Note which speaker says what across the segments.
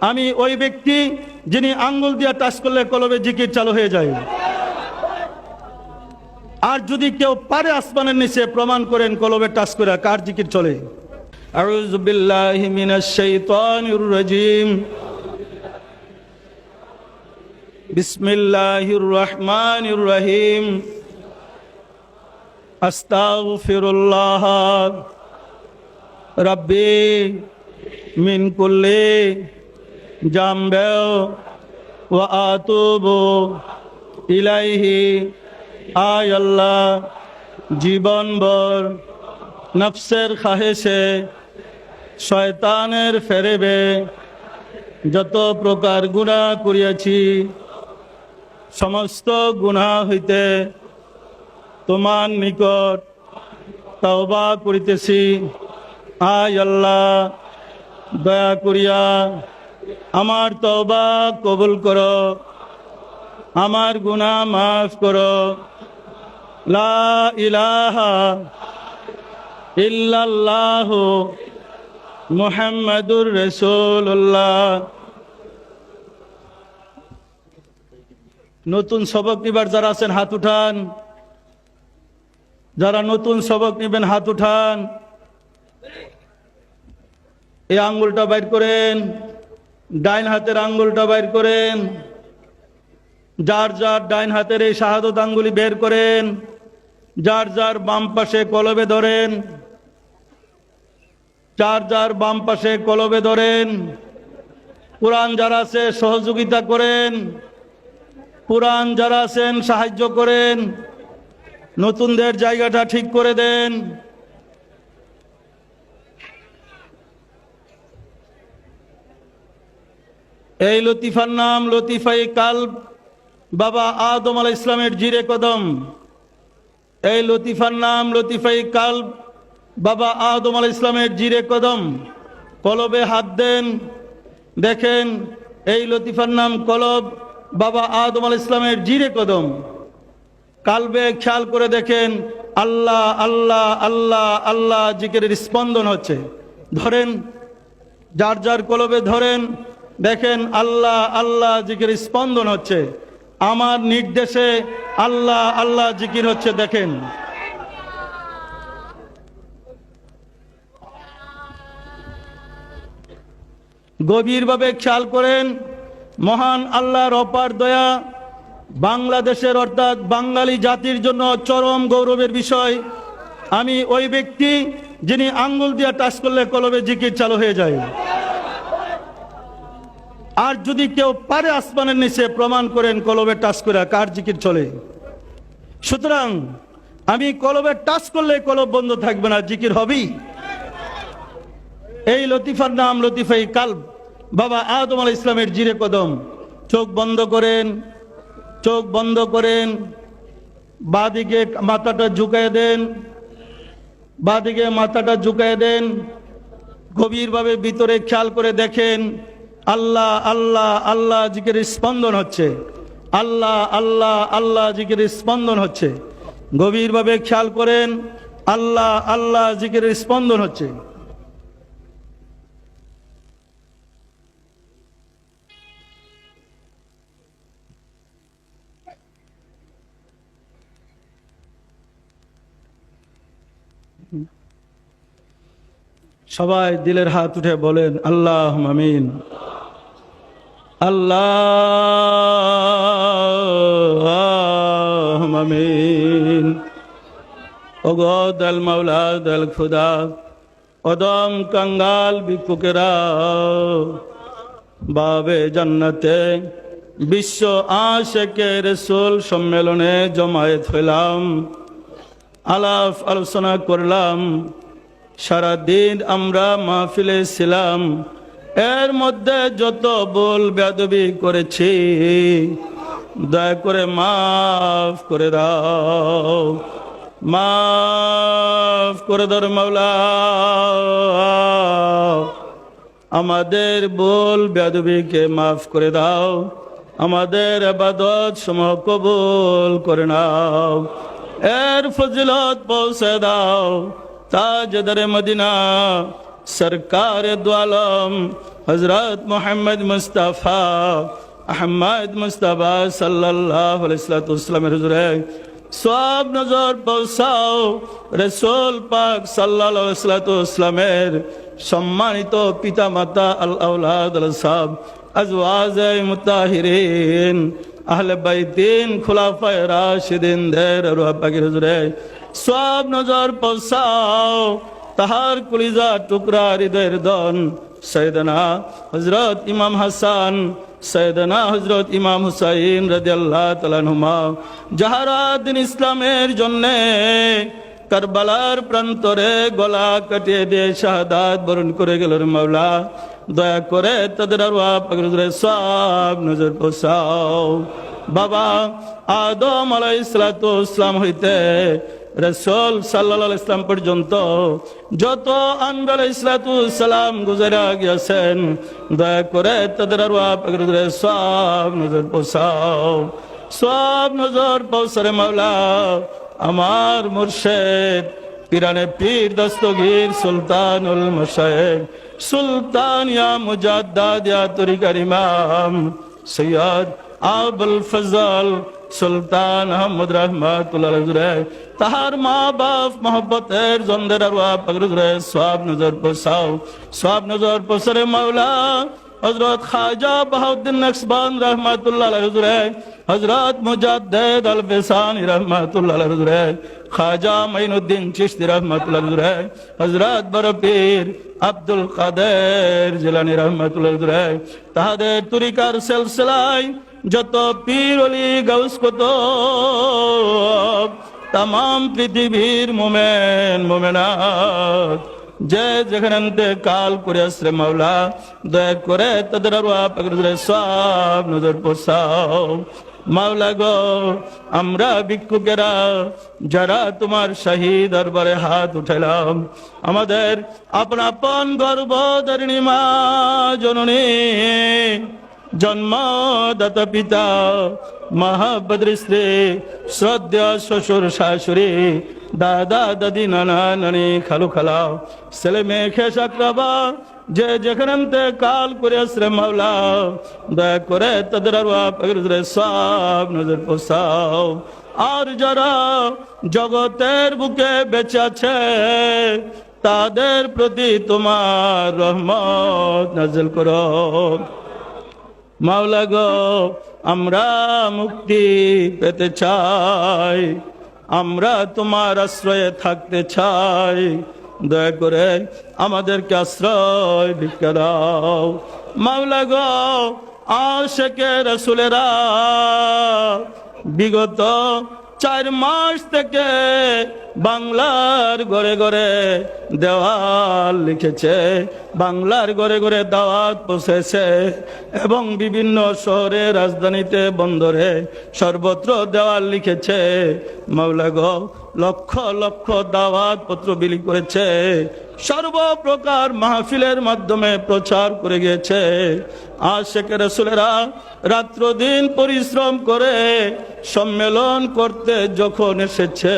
Speaker 1: আমি ওই ব্যক্তি যিনি আঙ্গুল দিয়ে টাচ করলে কলবে জিকির চালু হয়ে যায়। আর যদি কেউ পারে আসমানের নিচে প্রমাণ করেন কলবে টাচ করে, কার জিকির চলে? বিসমিল্লাহির রহমানির রহিম। মিন ওয়া আতুবু ইলাইহি, আয় জীবনভর নফসের খাহেসে শয়তানের ফেরেবে, যত প্রকার গুণা করিয়াছি, সমস্ত গুণা হইতে তোমার নিকট তওবা করিতেছি। আয় আল্লাহ, দয়া করিয়া আমার তওবা কবুল করো। আমার গুনাহ মাফ করো। লা ইলাহা নতুন সবক নিবার যারা আছেন, হাত উঠান। যারা নতুন সবক নিবেন, হাত উঠান। এই আঙ্গুলটা বাইর করেন। ডাইন হাতের আঙ্গুলটা বাইর করেন। যার যার ডাইন হাতের এই শাহাদত আঙ্গুলি বের করেন। যার যার বাম পাশে কলবে ধরেন। যার যার বাম পাশে কলবে ধরেন। কোরআন যারা আছে, সহযোগিতা করেন। কোরআন যারা আছেন, সাহায্য করেন। নতুনদের জায়গাটা ঠিক করে দেন। এই লতিফার নাম লতিফাই কাল বাবা আদম আল ইসলামের জিরে কদম। এই লতিফার নাম লতিফাই কাল বাবা আদম আল ইসলামের জিরে কদম। কলবে হাত দেন, দেখেন এই লতিফার নাম কলব, বাবা আদম আল ইসলামের জিরে কদম। কালবে খেয়াল করে দেখেন, আল্লাহ আল্লাহ আল্লাহ আল্লাহ জিকের স্পন্দন হচ্ছে। ধরেন, যার যার কলবে ধরেন দেখেন আল্লাহ আল্লাহ জিকির স্পন্দন হচ্ছে। আমার নির্দেশে আল্লাহ আল্লাহ জিকির হচ্ছে, দেখেন। গভীরভাবে খেয়াল করেন, মহান আল্লাহর অপার দয়া বাংলাদেশের অর্থাৎ বাঙালি জাতির জন্য চরম গৌরবের বিষয়। আমি ওই ব্যক্তি যিনি আঙ্গুল দিয়ে টাচ করলে কলবে জিকির চালু হয়ে যায়। আর যদি কেউ পারে আসমানের নিচে প্রমাণ করেন কলবে টাচ করে, কার জিকির চলে? সুতরাং আমি কলবে টাচ করলে কলব বন্ধ থাকবে না, জিকির হবেই। এই লতিফার নাম লতিফাই কালব। বাবা আদম আল ইসলামের জিরে কদম। চোখ বন্ধ করেন, চোখ বন্ধ করেন, বাদিকে মাথাটা ঝুঁকায় দেন, বাদিকে মাথাটা ঝুঁকায় দেন, গভীরভাবে ভিতরে খেয়াল করে দেখেন আল্লাহ আল্লাহ আল্লাহ জিকের স্পন্দন হচ্ছে। আল্লাহ আল্লাহ আল্লাহ জিকের স্পন্দন হচ্ছে। গভীরভাবে খেয়াল করেন, আল্লাহ আল্লাহ জিকের স্পন্দন হচ্ছে। সবাই দিলের হাত উঠে বলেন আল্লাহ আমিন। আল্লাহ আমিন। দল মাওলা, দল অদম কঙ্গাল বাবে জান্নাতে বিশ্ব আশেকে রসুল সম্মেলনে জমায়েত হইলাম। আলাপ আলোচনা করলাম। সারাদিন আমরা মাহফিলে ছিলাম। এর মধ্যে যত বল বেদবি করেছি, দয়া করে মাফ করে দাও। মাফ করে ধর মাওলা। আমাদের বল বেদবিকে মাফ করে দাও। আমাদের আবাদত সমহ কবুল করে নাও। এর ফজিলত পৌঁছে দাও। তাজদর মদিনা সরকার দোয়ালম হজরত মোহাম্মদ মুস্তাফা আহমদ মুস্তাফা সাল্লাহ আলাইসালামের হুজুরে সব নজর পৌঁছাও। রসুল পাক সাল্লাহামের সম্মানিত পিতা মাতা আল আউলাদ সাহ আজওয়াজ মুতাহিরিন, আহলে বাইতিন, খুলাফায়ে রাশিদিন দের রুহ পাকের হুজুরে সব নজর পৌঁছাও। তাহার কুলিজা টুকরা হৃদয়ের দন। সৈয়দনা হজরত ইমাম হাসান, সৈয়দনা হজরত ইমাম হুসাইন রাদিয়াল্লাহু তাআলা নুমা যাহারা দিন ইসলামের জন্যে কারবালার প্রান্তরে গলা কাটিয়ে দিয়ে শাহাদাত বরণ করে গেলেন মাওলা, দয়া করে তাদের সব নজর পোষাও বাবা আদম আলাইহিস সালাতু ইসলাম হইতে রসুল সাল্লাহ ইসলাম পর্যন্ত যত আনবাল ইসলাতুসালাম গুজরা গিয়েছেন দয়া করে তাদের আরও সব নজর পোষাও সব নজর পৌঁছরে মাওলা আমার মুর্শেদ পিরানে পীর দস্তগীর সুলতানুল মশাইক সুলতান ইয়া মুজাদ্দাদ ইয়া তরিকার ইমাম সৈয়দ আবুল ফজল সুলতান আহমদ রহমাতুল্লাহ তাহার মা বাপ মোহব্বতের জন্দের আরওয়া পগরে সব নজর পোসাও সব নজর পোসরে মাওলা হজরত খাজা বাহাউদ্দিন নকশবান রহমাতুল্লাহ হুজুরে হজরত মুজাদ্দেদ আল বেসানি রহমাতুল্লাহ হুজুরে, খাজা মাইনুদ্দিন চিশতি রহমাতুল্লাহ হুজুরে হজরত বরপীর আব্দুল কাদের জিলানি রহমাতুল্লাহ হুজুরে, তাহাদের তুরিকার সিলসিলায় যত পীর অলি গাউস কত তাম পৃথিবীর মোমেন, মোমেনাত যে যেখানে কাল করে আসরে মাওলা, দয়া করে তাদের আরও সব নজর পোষাও। মাওলা গো, আমরা ভিক্ষুকেরা, যারা তোমার শাহী দরবারে হাত উঠালাম আমাদের আপন আপন ধরিণী মা জননী জন্মদাতা পিতা মহাবদ্র স্ত্রী, শ্রদ্ধা শ্বশুর শাশুড়ি, দাদা দাদি, নানা নানি, খালু খালা, ছেলে মেয়ে খেস আক্রাবা যে যেখানে কাল করে আসলে মাওলা, দয়া করে তাদের সব নজর পোষাও। আর যারা জগতের বুকে বেঁচে আছে, তাদের প্রতি তোমার রহমত নাজল করো। মাওলা গো, আমরা মুক্তি পেতে চাই। আমরা তোমার আশ্রয়ে থাকতে চাই। দয়া করে আমাদেরকে আশ্রয় ভিক্ষা দাও। মাওলা গো আশেকে রসুলেরা বিগত চার মাস থেকে বাংলার ঘরে ঘরে দেওয়াল লিখেছে। বাংলার ঘরে ঘরে দাওয়াত পৌঁছেছে এবং বিভিন্ন শহরে, রাজধানীতে, বন্দরে সর্বত্র দেওয়াল লিখেছে। মাওলা লক্ষ লক্ষ দাওয়াত পত্র বিলি করেছে। সর্বপ্রকার মাহফিলের মাধ্যমে প্রচার করে গিয়েছে। আশেখ রসুলেরা রাত্র দিন পরিশ্রম করে সম্মেলন করতে যখন এসেছে।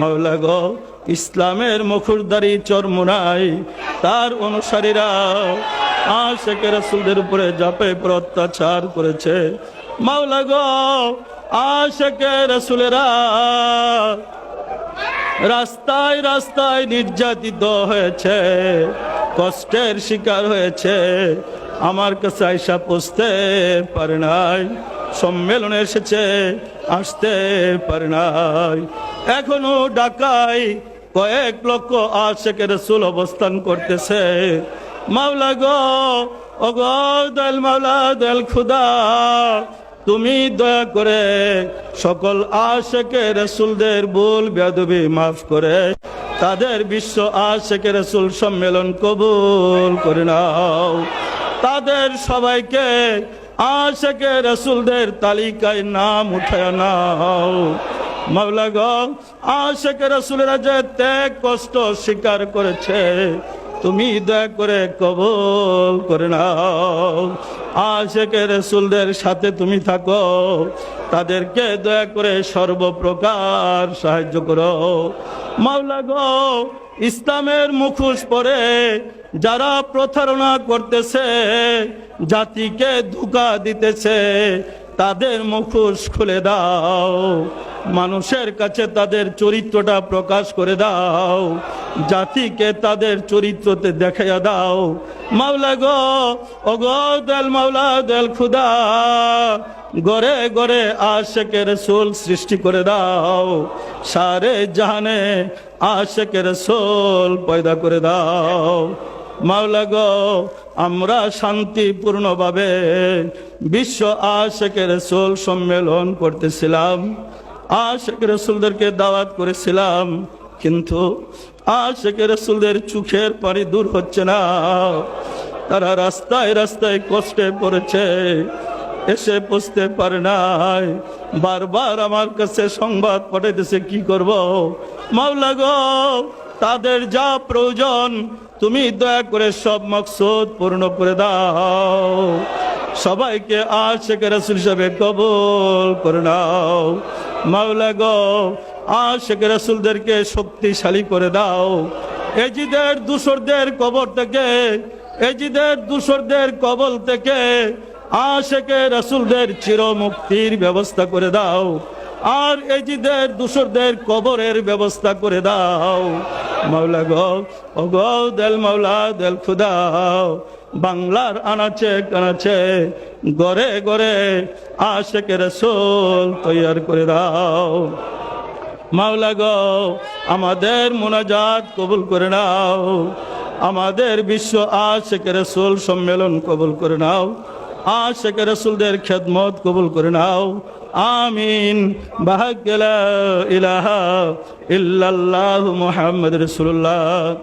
Speaker 1: মাওলা গো, ইসলামের মুখুরদারি চরমুনাই, তার অনুসারীরা আশেখ রসুলদের উপরে জাপে পর অত্যাচার করেছে। মাওলা গো আশেখ রসুলেরা রাস্তায় রাস্তায় নির্যাতিত হয়েছে, কষ্টের শিকার হয়েছে। আমার কাছে আইসা পুষতে পারে নাই, সম্মেলনে এসেছে, আসতে পারে নাই। এখনও ডাকাই কয়েক লক্ষ আশেকের রসুল অবস্থান করতেছে। মাওলা গো ও গো দয়াল মাওলা, দয়াল খুদা তুমি দয়া করে সকল আশেকে রসুলদের ভুল বেদবি মাফ করে তাদের বিশ্ব আশেকে রসুল সম্মেলন কবুল করে নাও। তাদের সবাইকে আশেকে রসুলদের তালিকায় নাম উঠায় নাও। মাওলা গো আশেকে রসুলেরা যে ত্যাগ, কষ্ট স্বীকার করেছে তুমি দয়া করে কবল করে নাও। আশেকে রসুলদের সাথে তুমি থাকো। তাদেরকে দয়া করে সর্বপ্রকার সাহায্য করো। মাওলা গো, ইসলামের মুখোশ পরে যারা প্রতারণা করতেছে, জাতিকে ধোকা দিতেছে, তাদের মুখোশ খুলে দাও। মানুষের কাছে তাদের চরিত্রটা প্রকাশ করে দাও। জাতিকে তাদের চরিত্রতে দেখাইয়া দাও। মাওলা গো, ওগো দেল মাওলা দেল খুদা, গড়ে গড়ে আশেকের সোল সৃষ্টি করে দাও। সারে জাহানে আশেকের সোল পয়দা করে দাও। মাওলা গো, আমরা শান্তিপূর্ণভাবে বিশ্ব আশেকের সোল সম্মেলন করতেছিলাম। আশেক রসুলদেরকে দাওয়াত করেছিলাম। কিন্তু আশেক রসুলদের চোখের পানি দূর হচ্ছে না। তারা রাস্তায় রাস্তায় কষ্টে পড়েছে, এসে পুষতে পারে নাই। বারবার আমার কাছে সংবাদ পাঠাইতেছে, কি করব? মাওলা গো, তাদের যা প্রয়োজন, তুমি দয়া করে সব মকসুদ পূর্ণ করে দাও। সবাইকে আশেখ রসুল হিসাবে কবল করে নাও। মাওলা গো আশেখ রসুলদেরকে শক্তিশালী করে দাও। এজিদের দূষরদের কবর থেকে, এজিদের দূষরদের কবল থেকে আশেকে রসুলদের চির মুক্তির ব্যবস্থা করে দাও। আর এজিদের দূষরদের কবরের ব্যবস্থা করে দাও। মাওলা গো, ও গো দেল মাওলা দেল খুদাও বাংলার আনাচে কানাচে, গড়ে গড়ে আশেকে রসুল তৈয়ার করে দাও। মাওলা গো, আমাদের মোনাজাত কবুল করে নাও। আমাদের বিশ্ব আশেখ সোল সম্মেলন কবুল করে নাও। আশেখ রসুলদের খেদমত কবুল করে নাও। আমিন। বাহাগ্লা ইলাহা ইল্লাল্লাহু মুহাম্মদ রসুল্লাহ